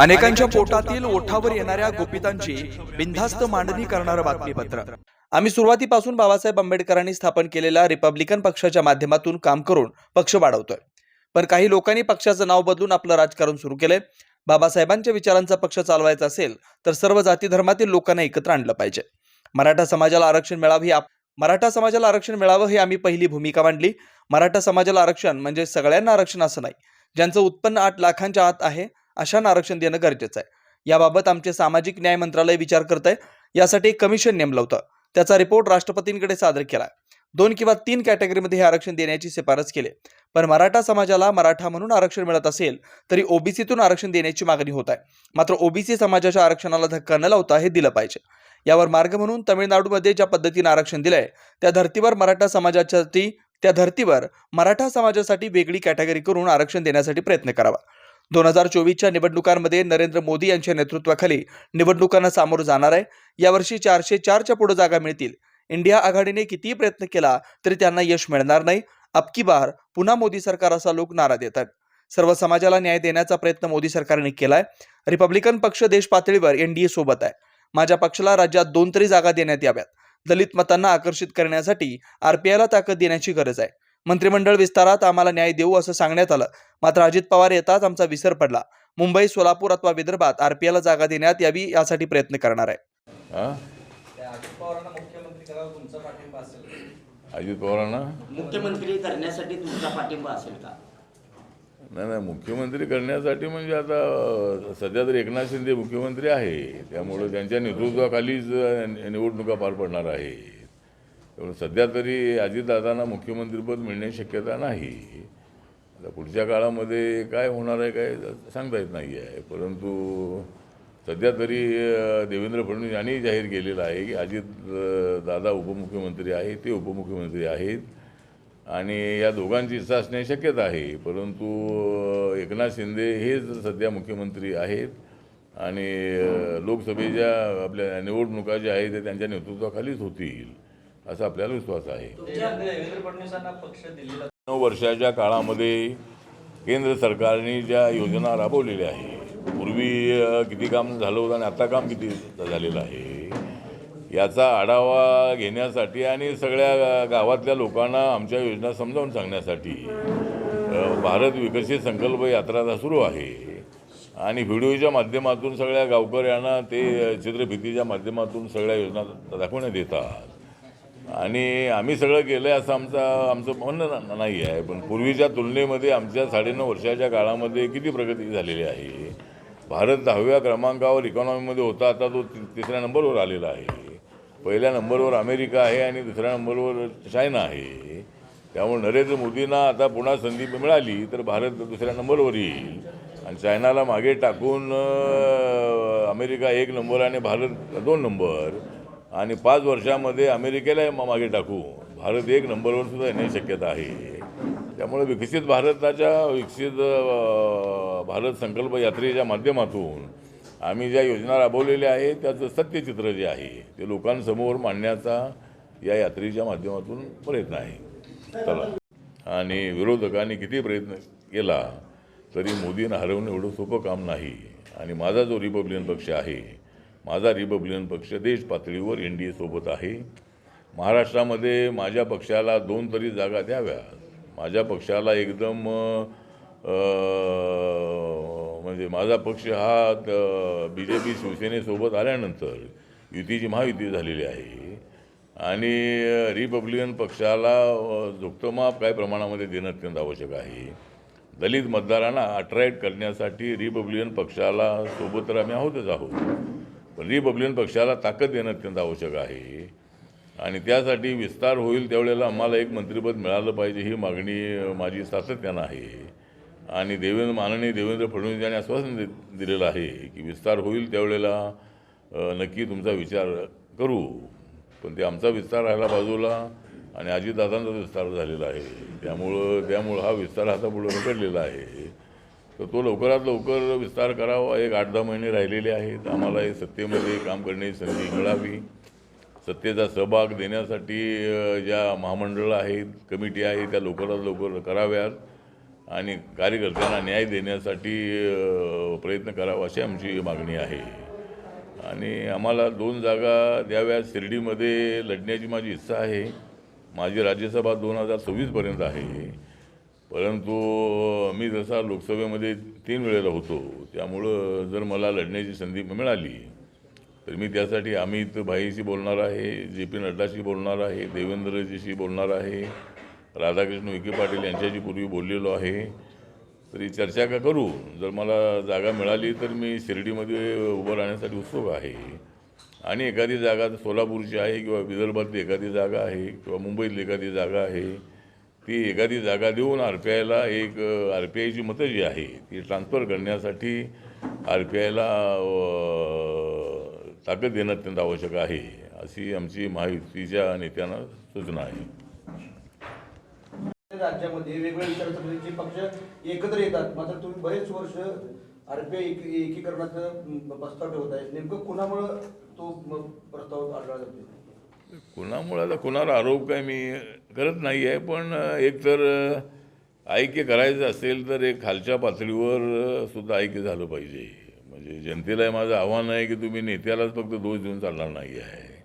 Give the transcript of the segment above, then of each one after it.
अनेकांच्या पोटातील ओठावर येणाऱ्या गोपितांची बिनधास्त मांडणी करणारं बातमीपत्र. आम्ही सुरुवातीपासून बाबासाहेब आंबेडकरांनी स्थापन केलेल्या रिपब्लिकन पक्षाच्या माध्यमातून काम करून पक्ष वाढवतोय. पण काही लोकांनी पक्षाचं नाव बदलून आपलं राजकारण सुरू केलंय. बाबासाहेबांच्या विचारांचा पक्ष चालवायचा असेल तर सर्व जाती धर्मातील लोकांना एकत्र आणलं पाहिजे. मराठा समाजाला आरक्षण मिळावं ही मराठा समाजाला आरक्षण मिळावं ही आम्ही पहिली भूमिका मांडली. मराठा समाजाला आरक्षण म्हणजे सगळ्यांना आरक्षण असं नाही. ज्यांचं उत्पन्न आठ लाखांच्या आत आहे अशांना आरक्षण देणं गरजेचं आहे. याबाबत आमचे सामाजिक न्याय मंत्रालय विचार करत आहे यासाठी एक कमिशन नेमलं होतं. त्याचा रिपोर्ट राष्ट्रपतींकडे सादर केला. दोन किंवा तीन कॅटेगरीमध्ये हे आरक्षण देण्याची शिफारस केली. पण मराठा समाजाला मराठा म्हणून आरक्षण मिळत असेल तरी ओबीसीतून आरक्षण देण्याची मागणी होत आहे. मात्र ओबीसी समाजाच्या आरक्षणाला धक्का न लावता हे दिलं पाहिजे. यावर मार्ग म्हणून तामिळनाडूमध्ये ज्या पद्धतीनं आरक्षण दिलंय त्या धर्तीवर मराठा समाजासाठी त्या धर्तीवर मराठा समाजासाठी वेगळी कॅटेगरी करून आरक्षण देण्यासाठी प्रयत्न करावा. दोन हजार चोवीसच्या निवडणुकांमध्ये नरेंद्र मोदी यांच्या नेतृत्वाखाली निवडणुकांना सामोरं जाणार आहे. यावर्षी चारशे चारच्या पुढे जागा मिळतील. इंडिया आघाडीने कितीही प्रयत्न केला तरी त्यांना यश मिळणार नाही. अबकी बार पुन्हा मोदी सरकार असा लोक नारा देतात. सर्व समाजाला न्याय देण्याचा प्रयत्न मोदी सरकारने केलाय. रिपब्लिकन पक्ष देश पातळीवर एनडीए सोबत आहे. माझ्या पक्षाला राज्यात दोन तरी जागा देण्यात याव्यात. दलित मतांना आकर्षित करण्यासाठी आरपीआयला ताकद देण्याची गरज आहे. मंत्रिमंडळ विस्तारात आम्हाला न्याय देऊ असं सांगण्यात आलं. मात्र अजित पवार येताच आमचा विसर पडला. मुंबई सोलापूर अथवा विदर्भात आरपीआयला जागा देण्यात यावी यासाठी प्रयत्न करणार आहे. अजित पवारांना मुख्यमंत्री करण्यासाठी तुमचा पाठिंबा असेल का? नाही नाही मुख्यमंत्री करण्यासाठी म्हणजे आता सध्या तर एकनाथ शिंदे मुख्यमंत्री आहे. त्यामुळं त्यांच्या नेतृत्वाखालीच निवडणुका पार पडणार आहे त्यामुळे सध्या तरी अजितदादांना मुख्यमंत्रीपद मिळण्याची शक्यता नाही. आता पुढच्या काळामध्ये काय होणार आहे काय सांगता येत नाही आहे. परंतु सध्या तरी देवेंद्र फडणवीस यांनी जाहीर केलेलं आहे की अजित दादा उपमुख्यमंत्री आहे ते उपमुख्यमंत्री आहेत. आणि या दोघांची इच्छा असण्याची शक्यता आहे. परंतु एकनाथ शिंदे हेच सध्या मुख्यमंत्री आहेत. आणि लोकसभेच्या आपल्या निवडणुका ज्या आहेत ते त्यांच्या नेतृत्वाखालीच होतील. असा आपल्याला विश्वास आहे. नऊ वर्षाच्या काळामध्ये केंद्र सरकारने ज्या योजना राबवलेल्या आहे पूर्वी किती काम झालं होतं आणि आता काम किती झालेलं आहे याचा आढावा घेण्यासाठी आणि सगळ्या गावातल्या लोकांना आमच्या योजना समजावून सांगण्यासाठी भारत विकसित संकल्प यात्रा आता सुरू आहे. आणि व्हिडिओच्या माध्यमातून सगळ्या गावकऱ्यांना ते चित्रफितीच्या माध्यमातून सगळ्या योजना दाखवण्यात येतात. आणि आम्ही सगळं केलं आहे असं आमचा आमचं म्हणणं नाही आहे. पण पूर्वीच्या तुलनेमध्ये आमच्या साडेनऊ वर्षाच्या काळामध्ये किती प्रगती झालेली आहे? भारत दहाव्या क्रमांकावर इकॉनॉमीमध्ये होता. आता तो तिसऱ्या नंबरवर आलेला आहे. पहिल्या नंबरवर अमेरिका आहे आणि दुसऱ्या नंबरवर चायना आहे. त्यामुळे नरेंद्र मोदींना आता पुन्हा संधी मिळाली तर भारत दुसऱ्या नंबरवर येईल. आणि चायनाला मागे टाकून अमेरिका एक नंबर आणि भारत दोन नंबर. आणि पाच वर्षामध्ये अमेरिकेला मागे टाकू. भारत एक नंबरवर सुद्धा येण्याची शक्यता आहे. त्यामुळे विकसित भारताच्या विकसित भारत संकल्प यात्रेच्या माध्यमातून आम्ही ज्या योजना राबवलेल्या आहेत त्याचं सत्यचित्र जे आहे ते लोकांसमोर मांडण्याचा या यात्रेच्या माध्यमातून प्रयत्न आहे. चला. आणि विरोधकांनी किती प्रयत्न केला तरी मोदींना हरवणं एवढं सोपं काम नाही. आणि माझा जो रिपब्लिकन पक्ष आहे माझा रिपब्लिकन पक्ष देश पातळीवर एन डी एसोबत आहे. महाराष्ट्रामध्ये माझ्या पक्षाला दोन तरी जागा द्याव्या. माझ्या पक्षाला एकदम म्हणजे माझा पक्ष हा बी जे पी शिवसेनेसोबत आल्यानंतर युतीची महायुती झालेली आहे. आणि रिपब्लिकन पक्षाला अ, काही काय प्रमाणामध्ये देणं अत्यंत आवश्यक आहे. दलित मतदारांना अट्रॅक्ट करण्यासाठी रिपब्लिकन पक्षाला सोबत तर आम्ही आहोतच आहोत. पण रिपब्लिकन पक्षाला ताकद देणं अत्यंत आवश्यक आहे. आणि त्यासाठी विस्तार होईल त्यावेळेला आम्हाला एक मंत्रिपद मिळालं पाहिजे ही मागणी माझी सातत्यानं आहे. आणि देवेंद्र माननीय देवेंद्र फडणवीस यांनी आश्वासन दि दिलेलं आहे की विस्तार होईल त्यावेळेला नक्की तुमचा विचार करू. पण ते आमचा विस्तार राहिला बाजूला आणि अजितदादांचा विस्तार झालेला आहे. त्यामुळं त्यामुळं हा विस्तार आता पुढे रखडलेला आहे. तर तो लवकरात लवकर विस्तार करावा. एक आठ दहा महिने राहिलेले आहेत. आम्हाला हे सत्तेमध्ये काम करण्याची संधी मिळावी. सत्तेचा सहभाग देण्यासाठी ज्या महामंडळं आहेत कमिटी आहे त्या लवकरात लवकर कराव्यात आणि कार्यकर्त्यांना न्याय देण्यासाठी प्रयत्न करावा अशी आमची मागणी आहे. आणि आम्हाला दोन जागा द्याव्या शिर्डीमध्ये लढण्याची माझी इच्छा आहे. माझी राज्यसभा दोन हजार सव्वीसपर्यंत आहे. परंतु मी जसा लोकसभेमध्ये तीन वेळेला होतो त्यामुळं जर मला लढण्याची संधी मिळाली तर मी त्यासाठी अमित भाईशी बोलणार आहे जे पी नड्डाशी बोलणार आहे देवेंद्रजीशी बोलणार आहे राधाकृष्ण विखे पाटील यांच्याशी पूर्वी बोललेलो आहे. तरी चर्चा का करू? जर मला जागा मिळाली तर मी शिर्डीमध्ये उभं राहण्यासाठी उत्सुक आहे. आणि एखादी जागा सोलापूरची आहे किंवा विदर्भातली एखादी जागा आहे किंवा मुंबईतली एखादी जागा आहे ती एखादी जागा देऊन आर पी आयला एक आर पी आयची मतं जी आहे ती ट्रान्सफर करण्यासाठी आर पी आयला ताकद देणं अत्यंत आवश्यक आहे अशी आमची महायुतीच्या नेत्यांना सूचना आहे. राज्यामध्ये वेगवेगळ्या विचारसरणीचे पक्ष एकत्र येतात. मात्र तुम्ही बरेच वर्ष आरपीआय एकीकरणाचा एकीकरणाचं प्रस्ताव ठेवत आहे नेमकं कुणामुळं तो प्रस्ताव आढळला जातो कुणामुळे आता कुणावर आरोप काय मी करत नाही आहे पण एकतर ऐक्य करायचं असेल तर एक खालच्या पातळीवर सुद्धा ऐक्य झालं पाहिजे. म्हणजे जनतेला माझं आव्हान आहे की तुम्ही नेत्यालाच फक्त दोष देऊन चालणार नाही आहे.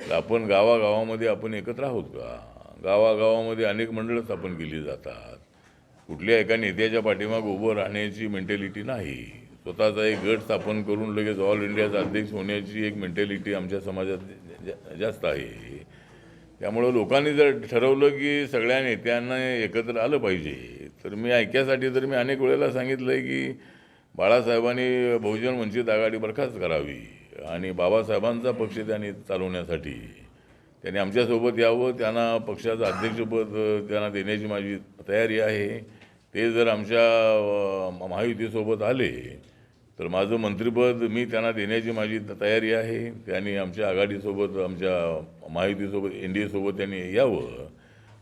तर आपण गावागावामध्ये आपण एकत्र आहोत का? गावागावामध्ये अनेक मंडळं स्थापन केली जातात. कुठल्या एका नेत्याच्या पाठीमाग उभं राहण्याची मेंटॅलिटी नाही. स्वतःचा एक गट स्थापन करून लगेच ऑल इंडियाचा अध्यक्ष होण्याची एक मेंटॅलिटी आमच्या समाजात जा- जास्त आहे. त्यामुळं लोकांनी जर ठरवलं की सगळ्या नेत्यांना एकत्र आलं पाहिजे तर मी ऐक्यासाठी तर मी अनेक वेळेला सांगितलं आहे की बाळासाहेबांनी बहुजन वंचित आघाडी बरखास्त करावी आणि बाबासाहेबांचा पक्ष त्यांनी चालवण्यासाठी. त्यांनी आमच्यासोबत यावं त्यांना पक्षाचं अध्यक्षपद त्यांना देण्याची माझी तयारी आहे. ते जर आमच्या महायुतीसोबत आले तर माझं मंत्रिपद मी त्यांना देण्याची माझी तयारी आहे. त्यांनी आमच्या आघाडीसोबत आमच्या माहितीसोबत एन डी एसोबत त्यांनी यावं.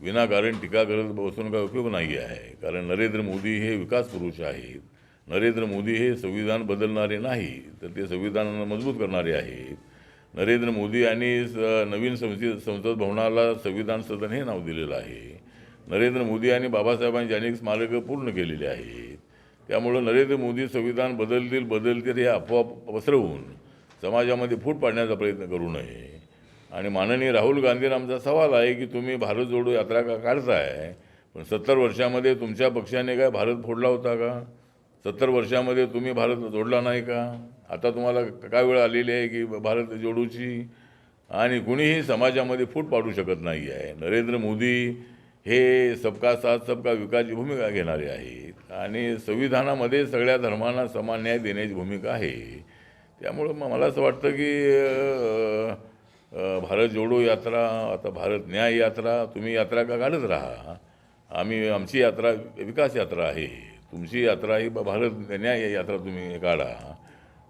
विनाकारण टीका करत बसून काय उपयोग नाही आहे. कारण नरेंद्र मोदी हे विकास पुरुष आहेत. नरेंद्र मोदी हे संविधान बदलणारे नाही तर ते संविधान मजबूत करणारे आहेत. नरेंद्र मोदी यांनी नवीन संसद संसद भवनाला संविधान सदन हे नाव दिलेलं आहे. नरेंद्र मोदी यांनी बाबासाहेबांची अनेक स्मारकं पूर्ण केलेली आहेत. त्यामुळं नरेंद्र मोदी संविधान बदलतील बदलतील हे अफवा पसरवून समाजामध्ये फूट पाडण्याचा प्रयत्न करू नये. आणि माननीय राहुल गांधींना आमचा सवाल आहे की तुम्ही भारत जोडो यात्रा का काढताय? पण सत्तर वर्षामध्ये तुमच्या पक्षाने काय भारत फोडला होता का? सत्तर वर्षामध्ये तुम्ही भारत जोडला नाही का? आता तुम्हाला काय वेळ आलेली आहे की भारत जोडूची? आणि कुणीही समाजामध्ये फूट पाडू शकत नाही आहे नरेंद्र मोदी हे सबका साथ सबका विकासची भूमिका घेणारे आहेत. आणि संविधानामध्ये सगळ्या धर्मांना समान न्याय देण्याची भूमिका आहे. त्यामुळं मग मला असं वाटतं की भारत जोडो यात्रा आता भारत न्याय यात्रा तुम्ही यात्रा का काढत राहा? आम्ही आमची यात्रा विकास यात्रा आहे. तुमची यात्रा ही भारत न्याय यात्रा तुम्ही काढा.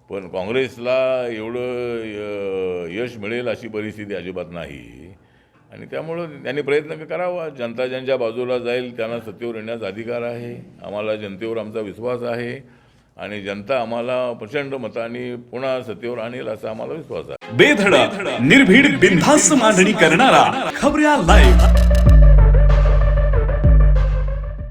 पण काँग्रेसला एवढं य- यश मिळेल अशी परिस्थिती अजिबात नाही. आणि त्यामुळं त्यांनी प्रयत्न करावा. जनता ज्यांच्या बाजूला जाईल त्यांना सत्तेवर येण्याचा अधिकार आहे. आम्हाला जनतेवर आमचा विश्वास आहे. आणि जनता आम्हाला प्रचंड मताने पुन्हा सत्तेवर आणेल असा आम्हाला विश्वास आहे. बेधडक निर्भीड बिनधास्त मांडणी करणारा खबऱ्या लाईव्ह